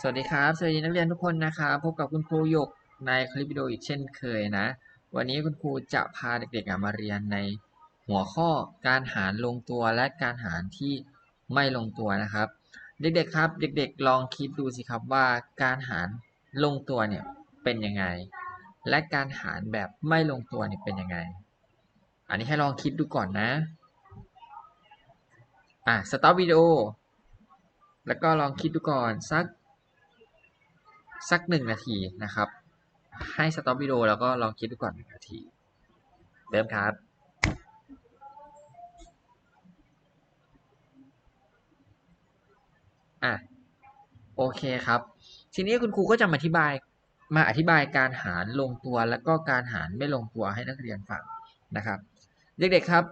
สวัสดีครับ สวัสดีนักเรียนทุกคนนะครับ พบกับคุณครูหยกในคลิปวิดีโออีกเช่นเคยนะ วันนี้คุณครูจะพาเด็กๆมาเรียนในหัวข้อการหารลงตัวและการหารที่ไม่ลงตัวนะครับ เด็กๆครับ เด็กๆ ลองคิดดูสิครับว่าการหารลงตัวเนี่ยเป็นยังไง และการหารแบบไม่ลงตัวเนี่ยเป็นยังไง อันนี้ให้ลองคิดดูก่อนนะ อะสต็อปวิดีโอแล้วก็ลองคิดดูก่อนสัก สักหนึ่งนาทีนะครับ ให้สต็อปวิดีโอแล้วก็ลองคิดดูก่อนหนึ่งนาที เริ่มครับอะโอเคครับ ทีนี้คุณครูก็จะมาอธิบายมาอธิบายการหารลงตัวแล้วก็การหารไม่ลงตัวให้นักเรียนฟังนะครับ เด็กๆครับ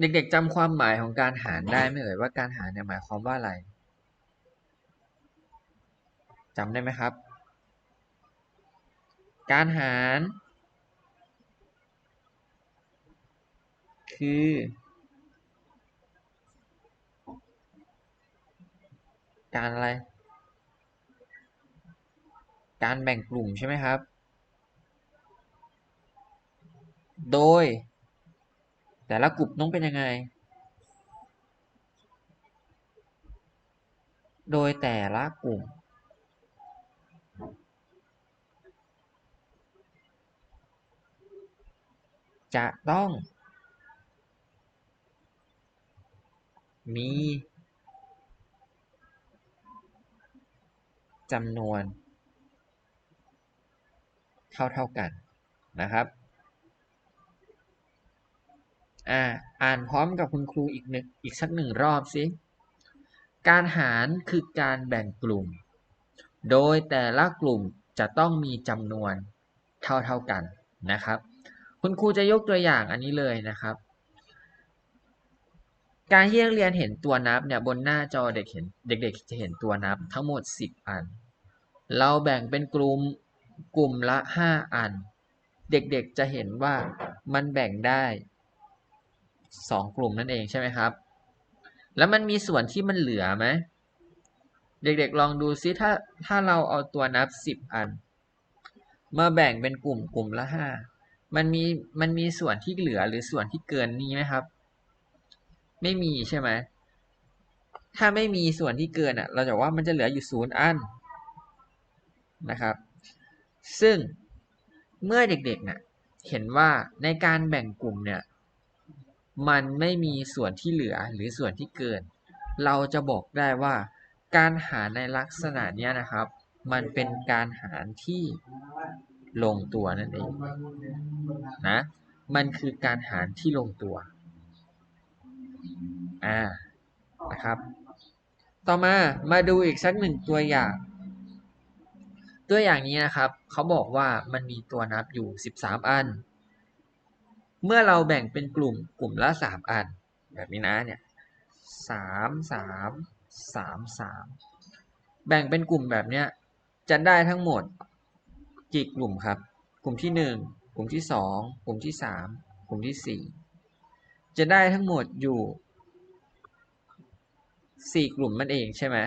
เด็กๆจำความหมายของการหารได้ไหมเอ่ยว่าการหารเนี่ยหมายความว่าอะไร จำได้ไหมครับ การหาร คือ การอะไร การแบ่งกลุ่มใช่ไหมครับ โดย แต่ละกลุ่มต้องเป็นยังไงโดยแต่ละกลุ่ม จะต้องมีจำนวน เท่าเท่ากันนะครับอ่าอ่านพร้อมกับคุณครูอีกหนึ่งอีกสักหนึ่งรอบสิการหารคือการแบ่งกลุ่ม โดยแต่ละกลุ่มจะต้องมีจำนวนเท่าเท่ากันนะครับ คุณครูจะยกตัวอย่างอันนี้เลยนะครับ การที่นักเรียนเห็นตัวนับเนี่ยบนหน้าจอเด็กเห็นเด็กๆจะเห็นตัวนับทั้งหมด 10 อัน เราแบ่งเป็นกลุ่มกลุ่มละ 5 อัน เด็กๆจะเห็นว่ามันแบ่งได้ 2 กลุ่มนั่นเองใช่ไหมครับ แล้วมันมีส่วนที่มันเหลือไหมเด็กๆลองดูซิถ้าถ้าเราเอาตัวนับ 10 อัน มาแบ่งเป็นกลุ่มกลุ่มละ 5 มันมีมันมีส่วนที่เหลือหรือส่วนที่เกินนี้ไหมครับ ไม่มีใช่ไหมถ้าไม่มีส่วนที่เกินอะ เราจะว่ามันจะเหลืออยู่ศูนย์อันนะครับ ซึ่งเมื่อเด็กๆเนี่ยเห็นว่าในการแบ่งกลุ่มเนี่ย มันไม่มีส่วนที่เหลือหรือส่วนที่เกิน เราจะบอกได้ว่าการหารในลักษณะนี้นะครับ มันเป็นการหารที่ ลงตัวนั่นเองนะ มันคือการหารที่ลงตัว อ่า นะครับ ต่อมา มาดูอีกสักหนึ่งตัวอย่าง ตัวอย่างนี้นะครับ เขาบอกว่ามันมีตัวนับอยู่ 13 อัน เมื่อเราแบ่งเป็นกลุ่ม กลุ่มละ 3 อัน แบบนี้นะเนี่ยสามสามสามสามแบ่งเป็นกลุ่มแบบเนี้ยจะได้ทั้งหมด กี่กลุ่มครับ กลุ่มที่ 1 กลุ่มที่ 2 กลุ่มที่ 3 กลุ่มที่ 4 จะได้ทั้งหมดอยู่สี่กลุ่มมันเองใช่ไหม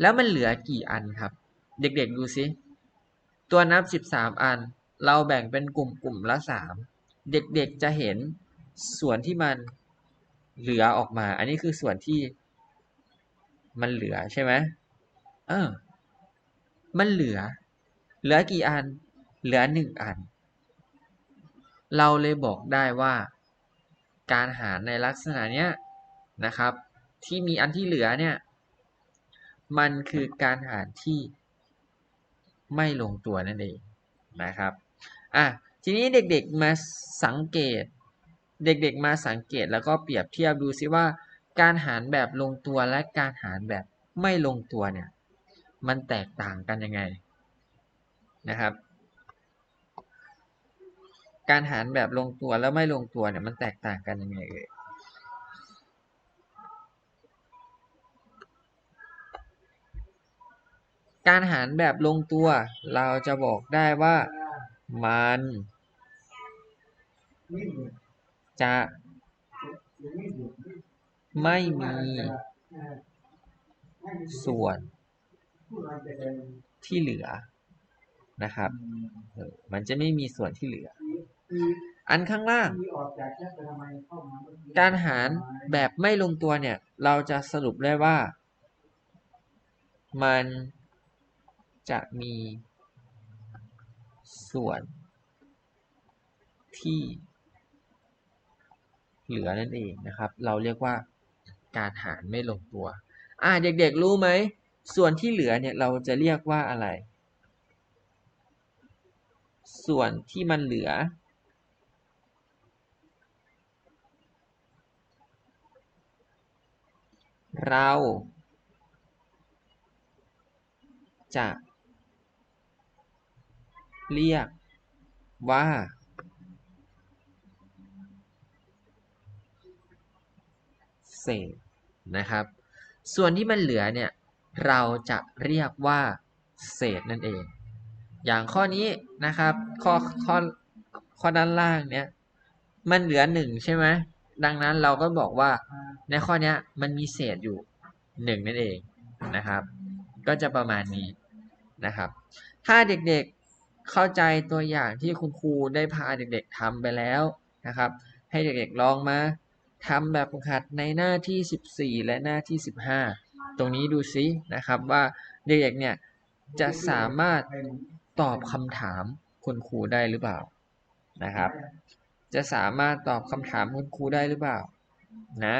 แล้วมันเหลือกี่อันครับ เด็กๆดูซิ ตัวนับสิบสามอัน เราแบ่งเป็นกลุ่มกลุ่มละสามเด็กๆจะเห็นส่วนที่มันเหลือออกมา อันนี้คือส่วนที่มันเหลือใช่ไหมเออ มันเหลือ เหลือกี่อัน เหลือหนึ่งอัน เราเลยบอกได้ว่า การหารในลักษณะเนี้ยนะครับ ที่มีอันที่เหลือเนี่ย มันคือการหารที่ไม่ลงตัวนั่นเองนะครับ อะ ทีนี้เด็กๆมาสังเกต เด็กๆมาสังเกตแล้วก็เปรียบเทียบดูซิว่าการหารแบบลงตัวและการหารแบบไม่ลงตัวเนี่ย มันแตกต่างกันยังไง นะครับ การหารแบบลงตัวแล้วไม่ลงตัวเนี่ยมันแตกต่างกันยังไงเอ่ยการหารแบบลงตัวเราจะบอกได้ว่ามันจะไม่มีส่วนที่เหลือ นะครับเออมันจะไม่มีส่วนที่เหลือ อันข้างล่าง การหารแบบไม่ลงตัวเนี่ย เราจะสรุปได้ว่า มันจะมีส่วนที่เหลือนั่นเองนะครับ เราเรียกว่าการหารไม่ลงตัว อ่าเด็กๆรู้ไหม ส่วนที่เหลือเนี่ยเราจะเรียกว่าอะไร ส่วนที่มันเหลือเราจะเรียกว่า เศษนะครับ ส่วนที่มันเหลือเนี่ย เราจะเรียกว่า เศษนั่นเอง อย่างข้อนี้นะครับ ข้อข้อข้อด้านล่างเนี่ยมันเหลือหนึ่งใช่ไหมดังนั้นเราก็บอกว่าในข้อเนี้ยมันมีเศษอยู่หนึ่งนั่นเองนะครับ ก็จะประมาณนี้นะครับ ถ้าเด็กๆเข้าใจตัวอย่างที่คุณครูได้พาเด็กๆทำไปแล้วนะครับ ให้เด็กๆลองมาทำแบบฝึกหัดในหน้าที่ 14 และหน้าที่ 15 ตรงนี้ดูซินะครับว่าเด็กๆเนี่ยจะสามารถ ตอบคำถามคุณครูได้หรือเปล่านะครับ จะสามารถตอบคำถามคุณครูได้หรือเปล่านะ